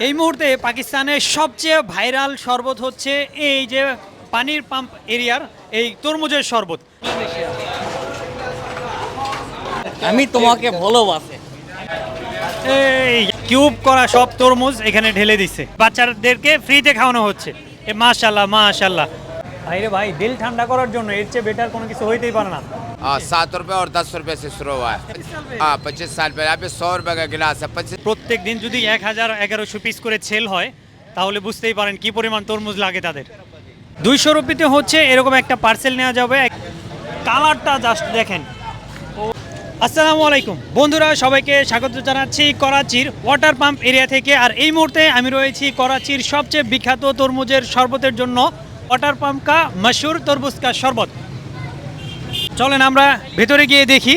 এই মুহূর্তে পাকিস্তানের সবচেয়ে ভাইরাল শরবত হচ্ছে এই যে পানির পাম্প এরিয়ার এই তরমুজের শরবত। আমি তোমাকে ভালোবাসে। এই কিউব করা সব তরমুজ এখানে ঢেলে দিচ্ছে বাচ্চাদেরকে ফ্রিতে খাওয়ানো হচ্ছে। এ মাশাল্লাহ মাশাল্লাহ ভাইরে ভাই দিল ঠান্ডা করার জন্য এর চেয়ে বেটার কোনো কিছু হইতেই পারে না। हाँ सात रुपए और दस रुपए से शुरू हुआ है हाँ पच्चीस साल पहले यहाँ पे सौ रुपए का गिलास है पच्चीस প্রত্যেক দিন যদি এক হাজার এগারোশো পিস করে সেল হয় তাহলে বুঝতেই পারেন কি পরিমাণ তরমুজ লাগে তাদের দুইশো রুপিতে হচ্ছে এরকম একটা পার্সেল নেওয়া যাবে কালারটা জাস্ট দেখেন ও আসসালামু আলাইকুম বন্ধুরা সবাইকে স্বাগত জানাচ্ছি করাচির ওয়াটার পাম্প এরিয়া থেকে আর এই মুহূর্তে আমি রয়েছি করাচির সবচেয়ে বিখ্যাত তরমুজের শরবতের জন্য ওয়াটার পাম্প কা মশহুর তরমুজ কা শরবত চলেন আমরা ভেতরে গিয়ে দেখি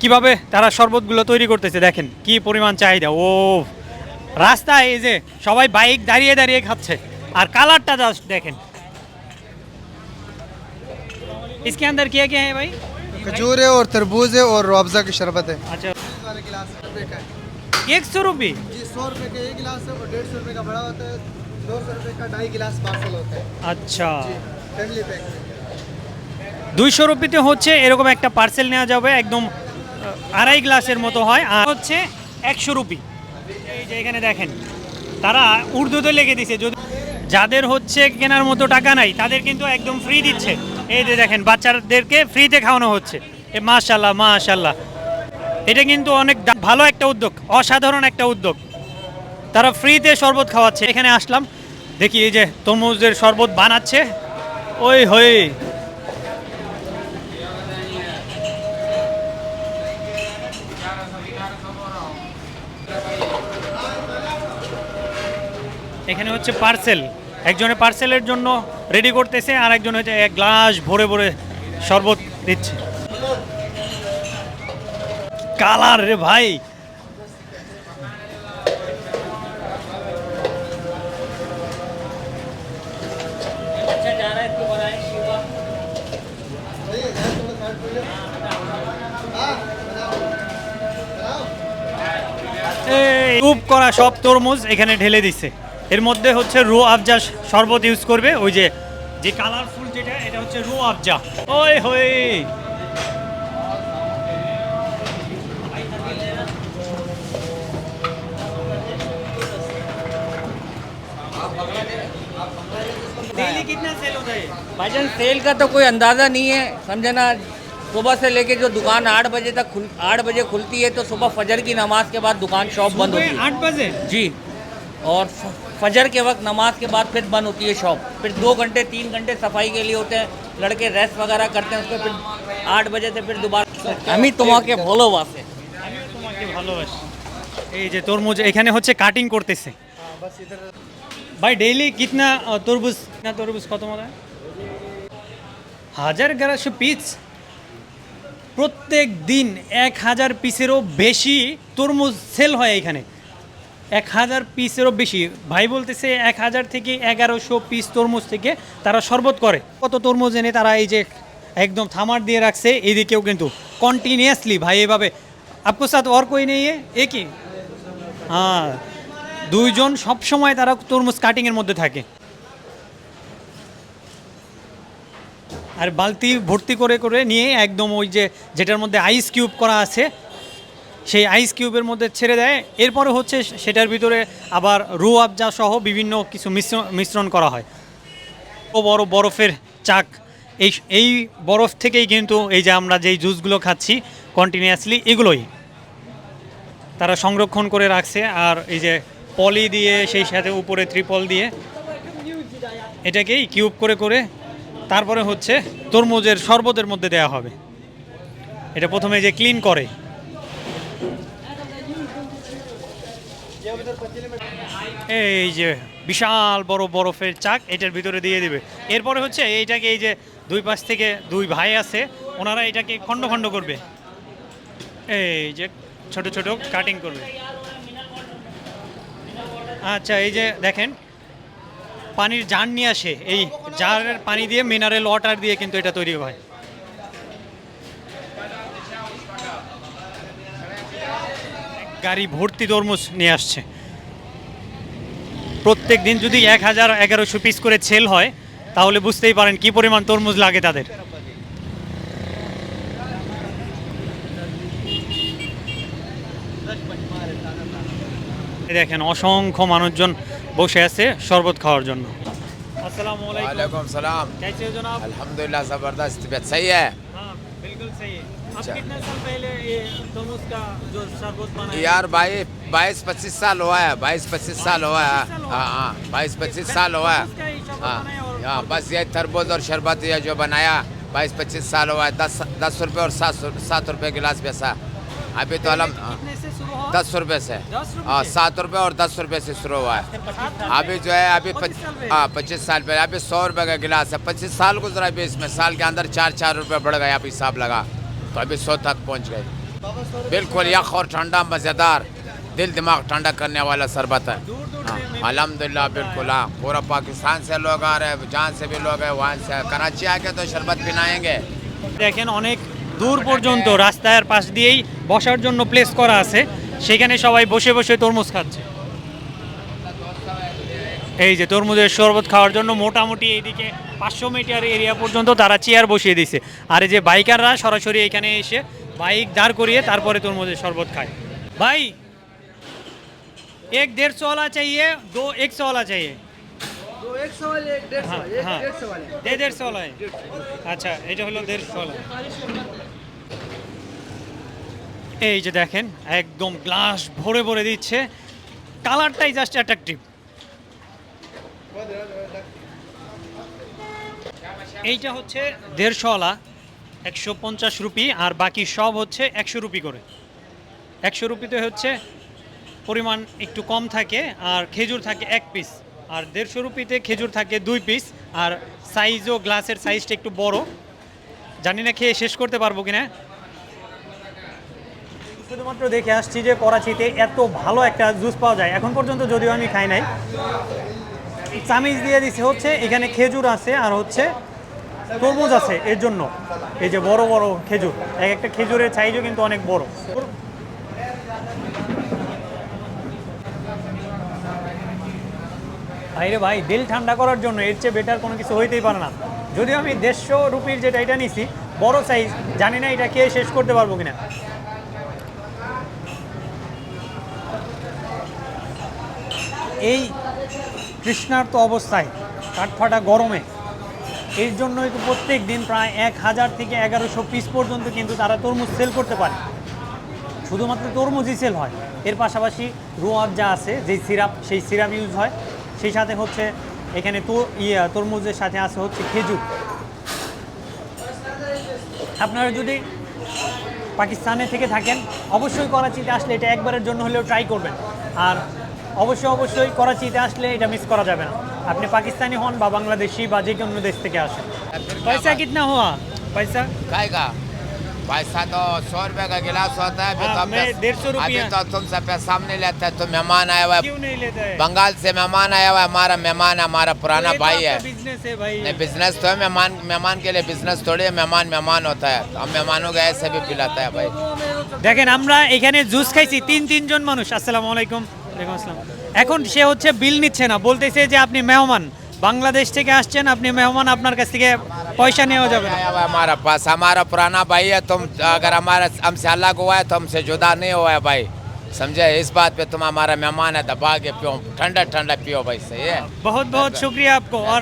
কিভাবে তারা শরবতগুলো তৈরি করতেছে দেখেন কি পরিমাণ চাহিদা ও রাস্তায় এই যে সবাই বাইক দাঁড়িয়ে দাঁড়িয়ে খাচ্ছে আর কালারটা জাস্ট দেখেন इसके अंदर क्या क्या है भाई खजूर है और तरबूज है और रुअफ़ज़ा की शरबत है अच्छा वाले गिलास रुपये का है एक सौ रुपये जी सौ रुपये का एक गिलास है और डेढ़ सौ रुपये का बड़ा होता है दो सौ रुपये का ढाई गिलास पार्सल होता है আচ্ছা जी फैमिली पैक में দুইশো রুপিতে হচ্ছে, এরকম একটা পার্সেল নেওয়া যাবে, একদম আড়াই গ্লাসের মতো হয়, আর হচ্ছে একশো রুপি। এই যে এখানে দেখেন, তারা উর্দুতে লেগে দিছে, যদি যাদের হচ্ছে কেনার মতো টাকা নাই, তাদের কিন্তু একদম ফ্রি দিচ্ছে। এই যে দেখেন, বাচ্চাদেরকে ফ্রিতে খাওয়ানো হচ্ছে। এ মাশাল্লাহ মাশাল্লাহ এটা কিন্তু অনেক ভালো একটা উদ্যোগ, অসাধারণ একটা উদ্যোগ। তারা ফ্রিতে শরবত খাওয়াচ্ছে। এখানে আসলাম, দেখি এই যে তরমুজের শরবত বানাচ্ছে। ওই হয়ে এখানে হচ্ছে পার্সেল একজনে পার্সেলের জন্য রেডি করতেছে, আর একজন হচ্ছে এক গ্লাস ভরে ভরে শরবত দিচ্ছে। কালার রে ভাই। করা সব তরমুজ এখানে ঢেলে দিছে। এর মধ্যে হচ্ছে রো আফজা শরবত ইউজ করবে ওই যে যে কালারফুল যেটা এটা হচ্ছে রো আফজা ওই হয়ে डेली कितना सेल होता है भाईजान सेल का तो कोई अंदाज़ा नहीं है समझे ना सुबह से लेके जो दुकान आठ बजे तक खुल आठ बजे खुलती है तो सुबह फजर की नमाज के बाद दुकान शॉप बंद होती सुबह है आठ बजे जी और फ- फजर के वक्त नमाज के बाद फिर बंद होती है शॉप फिर दो घंटे तीन घंटे सफाई के लिए होते हैं लड़के रेस्ट वगैरह करते हैं उसके फिर आठ बजे से फिर दोबारा আমি তোমাকে ভালোবাসে আমিও তোমাকে ভালোবাসি এই যে তরমুজ এখানে হচ্ছে কাটিং করতেছে ভাই ডেইলি কিতনা আহ, তরমুজ না তরমুজ কত মনে হয় হাজার গ্যারাশো পিস প্রত্যেক দিন এক হাজার পিসেরও বেশি তরমুজ সেল হয় এখানে এক হাজার পিসেরও বেশি। ভাই বলতেছে এক হাজার থেকে এগারোশো পিস তরমুজ থেকে তারা শরবত করে। কত তরমুজ এনে তারা এই যে একদম থামার দিয়ে রাখছে, এদিকেও কিন্তু কন্টিনিউয়াসলি ভাই এভাবে। আপনার সাথে ওর কই নেই এ? কি? হ্যাঁ দুইজন সবসময় তারা তরমুজ কাটিংয়ের মধ্যে থাকে। আর বালতি ভর্তি করে করে নিয়ে একদম ওই যে যেটার মধ্যে আইস কিউব করা আছে সেই আইস কিউবের মধ্যে ছেড়ে দেয়। এরপরে হচ্ছে সেটার ভিতরে আবার রু আবজা সহ বিভিন্ন কিছু মিশ্রণ মিশ্রণ করা হয়। ও বড় বরফের চাক। এই এই বরফ থেকেই কিন্তু এই যে আমরা যেই জুসগুলো খাচ্ছি কন্টিনিউয়াসলি এগুলোই। তারা সংরক্ষণ করে রাখছে আর এই যে পলি দিয়ে, সেই সাথে উপরে ত্রিপল দিয়ে এটাকেই কিউব করে করে তারপরে হচ্ছে তরমুজের শরবতের মধ্যে দেওয়া হবে। এটা প্রথমে যে ক্লিন করে। এই যে বিশাল বড় বরফের চাক, এটার ভিতরে দিয়ে দিবে। এরপরে হচ্ছে এইটাকে এই যে দুই পাশ থেকে দুই ভাই আছে, ওনারা এটাকে খণ্ড খণ্ড করবে। এই যে ছোট ছোট কাটিং করবে। আচ্ছা এই যে দেখেন, পানির জার নিয়ে আসে। এই জারের পানি দিয়ে মিনারেল ওয়াটার দিয়ে কিন্তু এটা তৈরি হয়। গাড়ি ভর্তি তরমুজ নিয়ে আসছে। প্রত্যেক দিন যদি এক হাজার এগারোশো পিস করে সেল হয় তাহলে বুঝতেই পারেন কি পরিমাণ তরমুজ লাগে তাদের এই দেখেন অসংখ্য মানুষজন বসে আছে শরবত খাওয়ার জন্য আসসালামু আলাইকুম वालेकुम सलाम कैसे हो जनाब अल्हम्दुलिल्लाह ज़बरदस्त तबीयत सही है हाँ बिल्कुल सही है आप अच्छा। कितने साल पहले ये का जो शरबत यार भाई बाईस पच्चीस साल हुआ है बाईस पच्चीस साल हुआ है। हाँ? हाँ बाईस पच्चीस साल हुआ है। ही हाँ। बस ये तरबूज और शरबत ये जो बनाया बाईस पच्चीस साल हुआ है। दस दस रुपये और सात सात रुपये गिलास पैसा। अभी तो अलम दस रुपये से। हाँ सात रुपये और दस रुपये से शुरू हुआ है। अभी जो है अभी? हाँ पच्चीस साल पहले। अभी सौ रुपये का गिलास है। पच्चीस साल गुजरा अभी इसमें। साल के अंदर चार चार रुपये बढ़ गए अभी हिसाब लगा। तो अभी सौ तक पहुँच गए बिल्कुल यख और ठंडा मज़ेदार दिल दिमाग ठंडा करने वाला शरबत है दूर दूर हाँ, से मैं- अल्हम्दुलिल्लाह बिल्कुल हाँ पूरा पाकिस्तान से लोग आ रहे हैं जहाँ से भी लोग हैं वहाँ से कराची आके तो शरबत पिलाएंगे দেখেন অনেক দূর পর্যন্ত রাস্তার পাশ দিয়েই বসার জন্য প্লেস করা আছে সেখানে সবাই বসে বসে তরমুজ খাচ্ছে এই যে তরমুজের শরবত খাওয়ার জন্য মোটামুটি এইদিকে পাঁচশো মিটার এরিয়া পর্যন্ত তারা চেয়ার বসিয়ে দিছে আর এই যে বাইকাররা সরাসরি এখানে এসে বাইক দাঁড় করিয়ে তারপরে তরমুজের শরবত খায় ভাই এক দেড়শো वाला चाहिए दो एक सौ वाला चाहिए दो एक सौ वाले एक डेढ़ सौ हाँ, एक हाँ। डेढ़ सौ वाले দে দেড়শো वाला है আচ্ছা এটা হলো দেড়শো वाला এই যে দেখেন একদম গ্লাস ভরে ভরে দিচ্ছে কালারটাই জাস্ট অ্যাট্রাকটিভ এইটা হচ্ছে দেড়শোওয়ালা একশো পঞ্চাশ রুপি, আর বাকি সব হচ্ছে একশো রুপি করে। একশো রুপিতে হচ্ছে পরিমাণ একটু কম থাকে, আর খেজুর থাকে এক পিস আর দেড়শো রুপিতে খেজুর থাকে দুই পিস আর সাইজও গ্লাসের সাইজটা একটু বড়। জানি না খেয়ে শেষ করতে পারব কিনা। শুধুমাত্র দেখে আসছি যে করাচিতে এত ভালো একটা জুস পাওয়া যায়। এখন পর্যন্ত যদিও আমি খাই নাই। চামিজ দিয়ে দিছে হচ্ছে, এখানে খেজুর আছে আর হচ্ছে তরমুজ আছে এর জন্য। এই যে বড় বড় খেজুর, এক একটা খেজুরের সাইজও কিন্তু অনেক বড়। ভাইরে ভাই, দিল ঠান্ডা করার জন্য এর চেয়ে বেটার কোনো কিছু হইতেই পারে না। যদিও আমি দেড়শো রুপির যেটা এটা নিছি, বড় সাইজ জানি না এটা খেয়ে শেষ করতে পারব কিনা। এই তৃষ্ণার্ত অবস্থায় কাঠফাটা গরমে। এর জন্যই তো প্রত্যেক দিন প্রায় এক হাজার থেকে এগারোশো পিস পর্যন্ত কিন্তু তারা তরমুজ সেল করতে পারে। শুধুমাত্র তরমুজই সেল হয়। এর পাশাপাশি রোয়াব যা আছে, যেই সিরাপ, সেই সিরাপ ইউজ হয়, সেই সাথে হচ্ছে এখানে তো ইয়ে তরমুজের সাথে আছে হচ্ছে খেজুর। আপনারা যদি পাকিস্তানে থেকে থাকেন, অবশ্যই করাচিতে আসলে এটা একবারের জন্য হলেও ট্রাই করবেন। আর অবশ্যই অবশ্যই করাচিতে আসলে এটা মিস করা যাবে না আপনি পাকিস্তানি হন বা বাংলাদেশি বা যে কোনো দেশ থেকে আসেন পয়সা কিতনা হওয়া পয়সা खाएगा पैसा तो सौ रुपये का गिलास होता है अभी हाँ, तो मैं पैस- 150 रुपया। अभी तो तुमसे पैसा हम नहीं लेते तो मेहमान आया हुआ है क्यों नहीं लेते हैं बंगाल से मेहमान आया हुआ है हमारा मेहमान है हमारा पुराना भाई है बिजनेस है भाई नहीं बिजनेस तो है मेहमान मेहमान के लिए बिजनेस थोड़ी है मेहमान मेहमान होता है हम मेहमानों को ऐसे भी पिलाता है भाई দেখেন আমরা এখানে জুস খাইছি তিন তিনজন মানুষ আসসালামু আলাইকুম ওয়ালাইকুম আসসালাম এখন সে হচ্ছে বিল নিচ্ছে না বলতেছে যে আপনি মেহমান বাংলাদেশ থেকে আসছেন আপনি মেহমান আপনার কাছ থেকে পয়সা নেওয়া যাবে না आया हुआ है हमारा पास हमारा पुराना भाई है तुम अगर हमारा हमसे अलग हुआ है तो हमसे जुदा नहीं हुआ है भाई समझे इस बात पे तुम हमारा मेहमान है दबा के पियो ठंडा ठंडा पियो भाई सही है बहुत बहुत शुक्रिया आपको और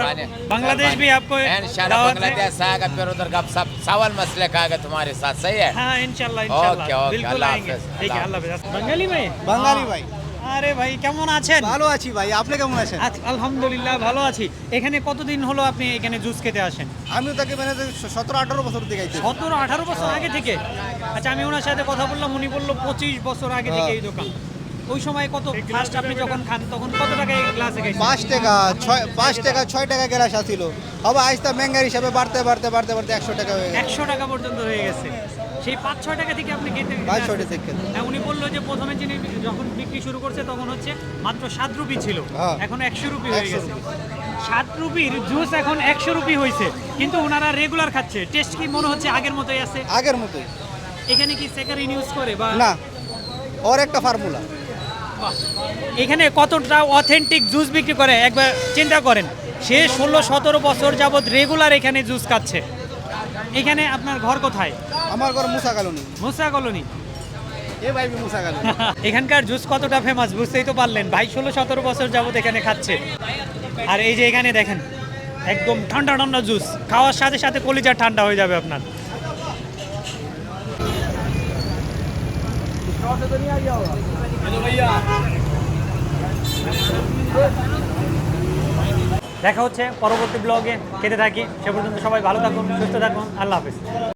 बांग्लादेश भी आपको इंशाल्लाह दावत है बांग्लादेश आएगा फिर उधर का सब सवाल मसले खाएगा तुम्हारे साथ सही है हाँ इंशाल्लाह ओके, इंशाल्लाह ओके, बिल्कुल अल्लाह आएंगे हाफिज, ठीक है अल्लाह আল্লাহ হাফেজ বাঙালি ভাই বাঙালি ভাই। আরে ভাই কেমন আছেন? ভালো আছি ভাই আপনি কেমন আছেন? আজ- আলহামদুলিল্লাহ ভালো আছি। এখানে কতদিন হলো আপনি এখানে জুস খেতে আসেন? আমিও তাকে মানে সতেরো আঠারো বছর থেকে সতেরো আঠারো বছর আগে থেকে? আচ্ছা আমি ওনার সাথে কথা বললাম উনি বলল পঁচিশ বছর আগে থেকে এই দোকান। ওই সময় কত ফার্স্ট আপনি যখন খান তখন কত টাকা এই গ্লাসে গেছে? পাঁচ টাকা ছয় পাঁচ টাকা ছয় টাকা গ্লাস আসছিল হবে আস্তে মেঙ্গার হিসাবে বাড়তে বাড়তে বাড়তে বাড়তে একশো টাকা হয়ে গেছে। একশো টাকা পর্যন্ত হয়ে গেছে। সেই পাঁচ ছয় টাকা থেকে আপনি খেতে পাঁচ ছয়টা থেকে হ্যাঁ উনি বলল যে প্রথমে যিনি যখন বিক্রি শুরু করছে তখন হচ্ছে মাত্র সাত রুপি ছিল। হ্যাঁ। এখন একশো রুপি হয়ে গেছে। সাত রুপির জুস এখন একশো রুপি হয়েছে। কিন্তু ওনারা রেগুলার খাচ্ছে। টেস্ট কি মনে হচ্ছে আগের মতোই আছে? আগের মতোই। এখানে কি সেকারিন ইউজ করে বা না। ওর একটা ফর্মুলা এখানে কতটা অথেন্টিক জুস বিক্রি করে? একবার চিন্তা করেন। সে ষোলো সতেরো বছর যাবৎ রেগুলার এখানে জুস খাচ্ছে। এখানে আপনার ঘর কোথায়? আমার ঘর মুসা কালনি। মুসা কলোনি। এখানকার জুস কতটা ফেমাস বুঝতেই তো পারলেন। ভাই ষোলো সতেরো বছর যাবত এখানে খাচ্ছে। আর এই যে এখানে দেখেন একদম ঠান্ডা ঠান্ডা জুস। খাওয়ার সাথে সাথে কলিজা ঠান্ডা হয়ে যাবে আপনার। দেখা হচ্ছে পরবর্তী ব্লগে খেতে থাকি। সে পর্যন্ত সবাই ভালো থাকুন, সুস্থ থাকুন। আল্লাহ হাফিজ।